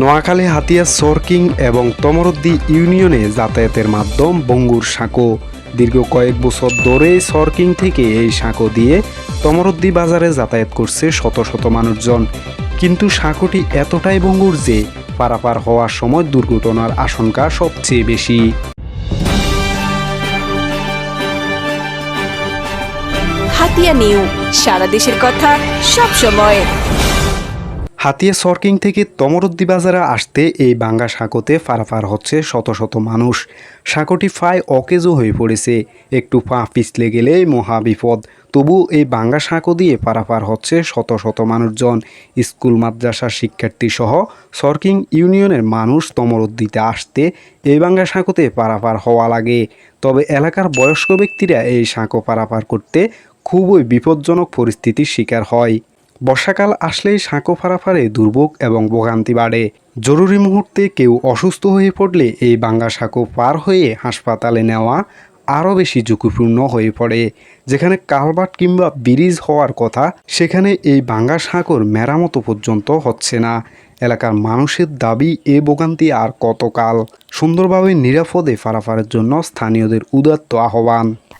নোয়াখালী, হাতিয়া, সরকিং এবং তমরদ্দি ইউনিয়নে যাতায়াতের মাধ্যম বঙ্গুর সাঁকো। দীর্ঘ কয়েক বছর ধরে সরকিং থেকে এই সাঁকো দিয়ে তমরদ্দি বাজারে যাতায়াত করছে শত শত মানুষজন। কিন্তু সাঁকোটি এতটাই বঙ্গুর যে পারাপার হওয়ার সময় দুর্ঘটনার আশঙ্কা সবচেয়ে বেশি। হাতিয়া নিউ, সারা দেশের কথা সব সময় হাতিয়া সরকিং থেকে তমরদ্দি বাজারে আসতে এই বাঙ্গা সাঁকোতে ফারাফার হচ্ছে শত শত মানুষ। সাঁকোটি ফায় অকেজো হয়ে পড়েছে। একটু পা পিছলে গেলেই মহা বিপদ। তবু এই বাঙ্গা সাঁকো দিয়ে পারাপার হচ্ছে শত শত মানুষজন। স্কুল মাদ্রাসার শিক্ষার্থী সহ সরকিং ইউনিয়নের মানুষ তমরদ্দিতে আসতে এই বাঙ্গা সাঁকোতে পারাপার হওয়া লাগে। তবে এলাকার বয়স্ক ব্যক্তিরা এই সাঁকো পারাপার করতে খুবই বিপজ্জনক পরিস্থিতির শিকার হয়। বর্ষাকাল আসলেই সাঁকো ফারাফারে দুর্ভোগ এবং ভোগান্তি বাড়ে। জরুরি মুহূর্তে কেউ অসুস্থ হয়ে পড়লে এই বাঙ্গা সাঁকো পার হয়ে হাসপাতালে নেওয়া আরও বেশি ঝুঁকিপূর্ণ হয়ে পড়ে। যেখানে কালবাট কিংবা ব্রিজ হওয়ার কথা, সেখানে এই বাঙ্গা সাঁকোর মেরামতো পর্যন্ত হচ্ছে না। এলাকার মানুষের দাবি, এ ভোগান্তি আর কতকাল? সুন্দরভাবে নিরাপদে ফারাফারের জন্য স্থানীয়দের উদাত্ত আহ্বান।